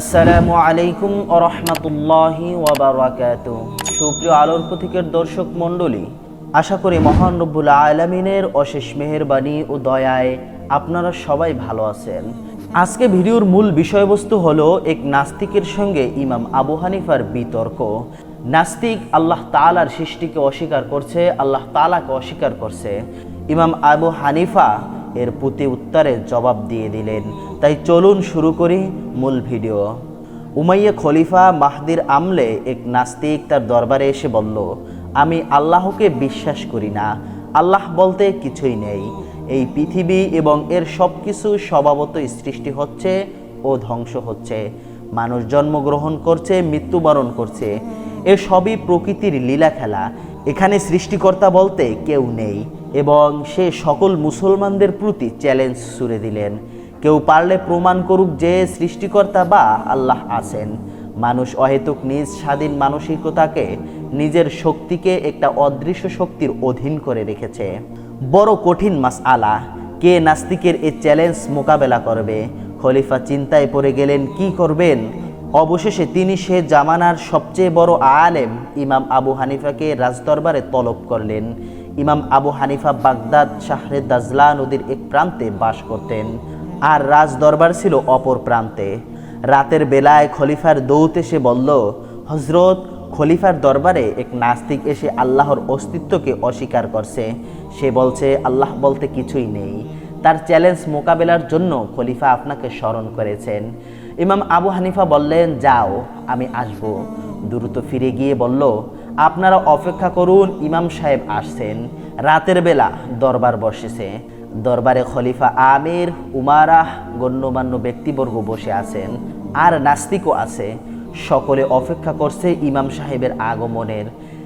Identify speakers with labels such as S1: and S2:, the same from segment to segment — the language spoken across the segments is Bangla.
S1: আসসালামু আলাইকুম রহমতুল্লাহি ওবরাকাত সুপ্রিয় আলোর পথিকের দর্শক মণ্ডলী, আশা করি মহান রব্বুল আলমিনের অশেষ মেহেরবানি ও দয়ায় আপনারা সবাই ভালো আছেন। আজকে ভিডিওর মূল বিষয়বস্তু হলো এক নাস্তিকের সঙ্গে ইমাম আবু হানিফার বিতর্ক। নাস্তিক আল্লাহ তালার সৃষ্টিকে অস্বীকার করছে, আল্লাহ তালাকে অস্বীকার করছে। ইমাম আবু হানিফা এর প্রতি উত্তরে জবাব দিয়ে দিলেন। তাই চলুন শুরু করি মূল ভিডিও। উমাইয়া খলিফা মাহদির আমলে এক নাস্তিক তার দরবারে এসে বলল, আমি আল্লাহকে বিশ্বাস করি না। আল্লাহ বলতে কিছুই নেই। এই পৃথিবী এবং এর সব কিছু স্বভাবতই সৃষ্টি হচ্ছে ও ধ্বংস হচ্ছে। মানুষ জন্মগ্রহণ করছে, মৃত্যুবরণ করছে। এ সবই প্রকৃতির লীলা খেলা এখানে সৃষ্টিকর্তা বলতে কেউ নেই। এবং সে সকল মুসলমানদের প্রতি চ্যালেঞ্জ ছুড়ে দিলেন। কেউ পারলে প্রমাণ করুক যে সৃষ্টিকর্তা বা আল্লাহ আছেন। মানুষ অহেতুক নিজ স্বাধীন মানসিকতাকে, নিজের শক্তিকে একটা অদৃশ্য শক্তির অধীন করে রেখেছে। বড় কঠিন মাস আলা কে নাস্তিকের এই চ্যালেঞ্জ মোকাবেলা করবে? খলিফা চিন্তায় পড়ে গেলেন, কি করবেন? অবশেষে তিনি সে জামানার সবচেয়ে বড় আলেম, ইমাম আবু হানিফাকে রাজদরবারে তলব করলেন। ইমাম আবু হানিফা বাগদাদ শাহরে দাজলা নদীর এক প্রান্তে বাস করতেন। আর রাজদরবার ছিল অপর প্রান্তে। রাতের বেলায় খলিফার দৌত এসে বলল হজরত খলিফার দরবারে এক নাস্তিক এসে আল্লাহর অস্তিত্বকে অস্বীকার করছে। সে বলছে, আল্লাহ বলতে কিছুই নেই। তার চ্যালেঞ্জ মোকাবেলার জন্য খলিফা আপনাকে স্মরণ করেছেন। ইমাম আবু হানিফা বললেন, যাও, আমি আসব। দ্রুত ফিরে গিয়ে বলল আপনারা অপেক্ষা করুন, ইমাম সাহেব আসছেন। রাতের বেলা দরবার বসেছে। দরবারে খলিফা আমির উমারাহ গণ্যমান্য ব্যক্তিবর্গ বসে আছেন আর নাস্তিকও আছে। সকলে অপেক্ষা করছে ইমাম সাহেবের আগমনের।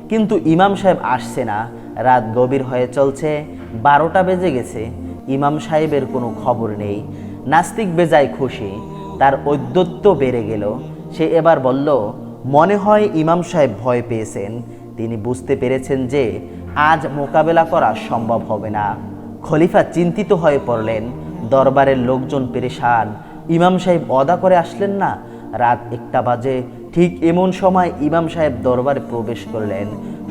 S1: কিন্তু ইমাম সাহেব আসছে না। রাত গভীর হয়ে চলছে, বারোটা বেজে গেছে। ইমাম সাহেবের কোনো খবর নেই। নাস্তিক বেজায় খুশি, তার ঔদ্যত্য বেড়ে গেল। সে এবার বলল মনে হয় ইমাম সাহেব ভয় পেয়েছেন। তিনি বুঝতে পেরেছেন যে আজ মোকাবেলা করা সম্ভব হবে না। খলিফা চিন্তিত হয়ে পড়লেন। দরবারের লোকজন পেরেশান। ইমাম সাহেব অদা করে আসলেন না। রাত একটা বাজে। ঠিক এমন সময় ইমাম সাহেব দরবারে প্রবেশ করলেন।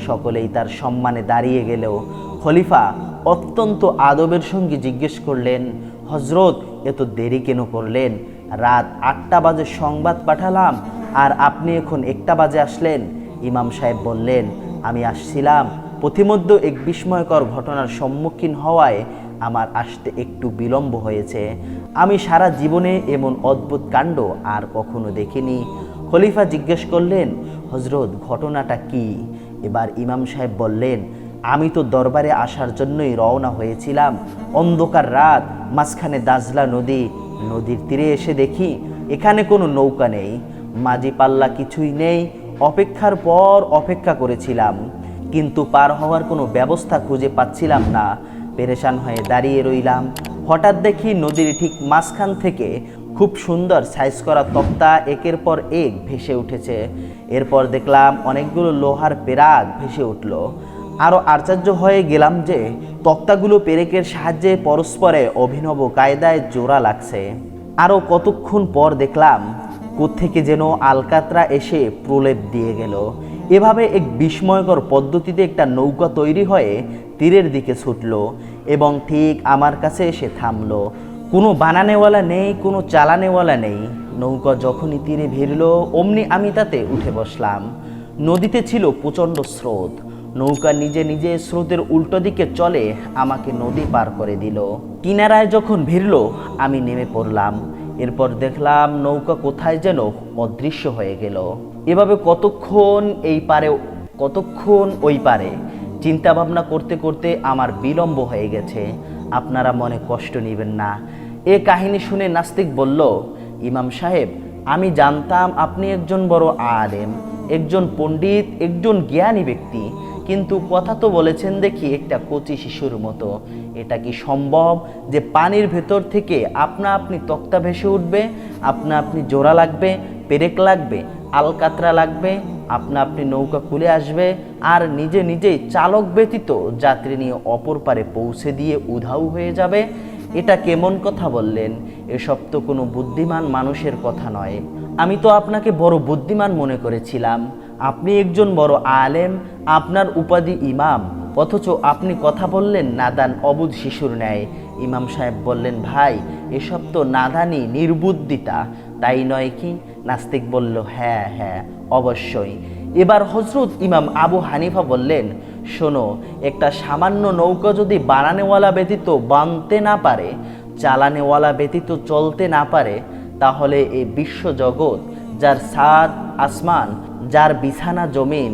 S1: সকলেই তার সম্মানে দাঁড়িয়ে গেলেও খলিফা অত্যন্ত আদবের সঙ্গে জিজ্ঞেস করলেন হজরত এত দেরি কেন করলেন? রাত আটটা বাজে সংবাদ পাঠালাম। আর আপনি এখন একটা বাজে আসলেন। ইমাম সাহেব বললেন, আমি আসছিলাম। পথিমধ্য এক বিস্ময়কর ঘটনার সম্মুখীন হওয়ায় আমার আসতে একটু বিলম্ব হয়েছে। আমি সারা জীবনে এমন অদ্ভুত কাণ্ড আর কখনো দেখিনি। খলিফা জিজ্ঞেস করলেন হজরত ঘটনাটা কি? এবার ইমাম সাহেব বললেন, আমি তো দরবারে আসার জন্যই রওনা হয়েছিলাম। অন্ধকার রাত, মাঝখানে দাজলা নদী। নদীর তীরে এসে দেখি, এখানে কোনো নৌকা নেই। মাঝি পাল্লা কিছুই নেই, অপেক্ষার পর অপেক্ষা করেছিলাম। কিন্তু পার হওয়ার কোনো ব্যবস্থা খুঁজে পাচ্ছিলাম না। পেরেশান হয়ে দাঁড়িয়ে রইলাম। হঠাৎ দেখি নদীর ঠিক মাঝখান থেকে খুব সুন্দর সাইজ করা তক্তা একের পর এক ভেসে উঠেছে। এরপর দেখলাম অনেকগুলো লোহার পেরাক ভেসে উঠল। আরও আশ্চর্য হয়ে গেলাম যে তক্তাগুলো পেরেকের সাহায্যে পরস্পরে অভিনব কায়দায় জোড়া লাগছে। আরও কতক্ষণ পর দেখলাম কোত্থেকে যেন আলকাতরা এসে প্রলেপ দিয়ে গেল। এভাবে এক বিস্ময়কর পদ্ধতিতে একটা নৌকা তৈরি হয়ে তীরের দিকে ছুটল এবং ঠিক আমার কাছে এসে থামলো। কোনো বানানেওয়ালা নেই, কোনো চালানেওয়ালা নেই। নৌকা যখনই তীরে ভিড়ল, অমনি আমি তাতে উঠে বসলাম। নদীতে ছিল প্রচণ্ড স্রোত। নৌকা নিজে নিজে স্রোতের উল্টো দিকে চলে আমাকে নদী পার করে দিল। কিনারায় যখন ভিড়ল, আমি নেমে পড়লাম। এরপর দেখলাম নৌকা কোথায় যেন অদৃশ্য হয়ে গেল। এভাবে কতক্ষণ এই পারে, কতক্ষণ ওই পারে? চিন্তা ভাবনা করতে করতে আমার বিলম্ব হয়ে গেছে। আপনারা মনে কষ্ট নেবেন না। এ কাহিনী শুনে নাস্তিক বলল, ইমাম সাহেব, আমি জানতাম আপনি একজন বড় আলেম, একজন পণ্ডিত, একজন জ্ঞানী ব্যক্তি। কিন্তু কথা তো বলেছেন দেখি একটা কচি শিশুর মতো। এটা কি সম্ভব যে পানির ভেতর থেকে আপনা আপনি তক্তা ভেসে উঠবে, আপনা আপনি জোড়া লাগবে, পেরেক লাগবে, আলকাতরা লাগবে, আপনা আপনি নৌকা খুলে আসবে, আর নিজে নিজেই চালক ব্যতীত যাত্রী নিয়ে অপর পারে পৌঁছে দিয়ে উধাও হয়ে যাবে। এটা কেমন কথা বললেন? এসব তো কোনো বুদ্ধিমান মানুষের কথা নয়। আমি তো আপনাকে বড় বুদ্ধিমান মনে করেছিলাম। আপনি একজন বড় আলেম, আপনার উপাধি ইমাম, অথচ আপনি কথা বললেন নাদান অবুধ শিশুর ন্যায়। ইমাম সাহেব বললেন, ভাই, এসব তো নাদানি নির্বুদ্ধিতা। তাই নয় কি? নাস্তিক বলল হ্যাঁ হ্যাঁ অবশ্যই। এবার হজরত ইমাম আবু হানিফা বললেন, শোনো, একটা সামান্য নৌকা যদি বানানেওয়ালা ব্যতীত বানতে না পারে, চালানেওয়ালা ব্যতীত চলতে না পারে, তাহলে এই বিশ্বজগৎ, যার সাত আসমান যার বিছানা জমিন,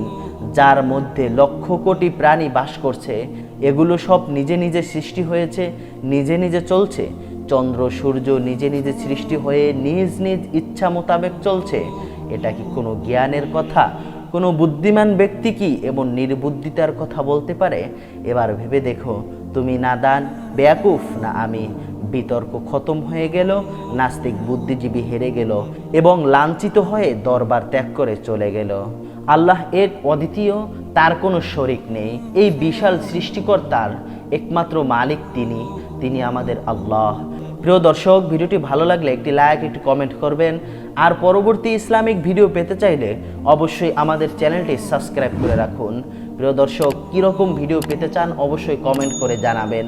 S1: যার মধ্যে লক্ষ কোটি প্রাণী বাস করছে, এগুলো সব নিজে নিজে সৃষ্টি হয়েছে, নিজে নিজে চলছে। চন্দ্র, সূর্য নিজে নিজে সৃষ্টি হয়ে নিজ নিজ ইচ্ছা মোতাবেক চলছে। এটা কি কোনো জ্ঞানের কথা? কোনো বুদ্ধিমান ব্যক্তি কি এবং নির্বুদ্ধিতার কথা বলতে পারে? এবার ভেবে দেখো, তুমি নাদান বেয়াকুফ, না আমি। বিতর্ক খতম হয়ে গেল, নাস্তিক বুদ্ধিজীবী হেরে গেল এবং লাঞ্ছিত হয়ে দরবার ত্যাগ করে চলে গেল। আল্লাহ এর অদ্বিতীয়, তার কোনো শরিক নেই। এই বিশাল সৃষ্টিকর্তার একমাত্র মালিক তিনি তিনি আমাদের আল্লাহ। প্রিয় দর্শক, ভিডিওটি ভালো লাগলে একটি লাইক, একটি কমেন্ট করবেন। আর পরবর্তী ইসলামিক ভিডিও পেতে চাইলে অবশ্যই আমাদের চ্যানেলটি সাবস্ক্রাইব করে রাখুন। প্রিয় দর্শক, কীরকম ভিডিও পেতে চান অবশ্যই কমেন্ট করে জানাবেন।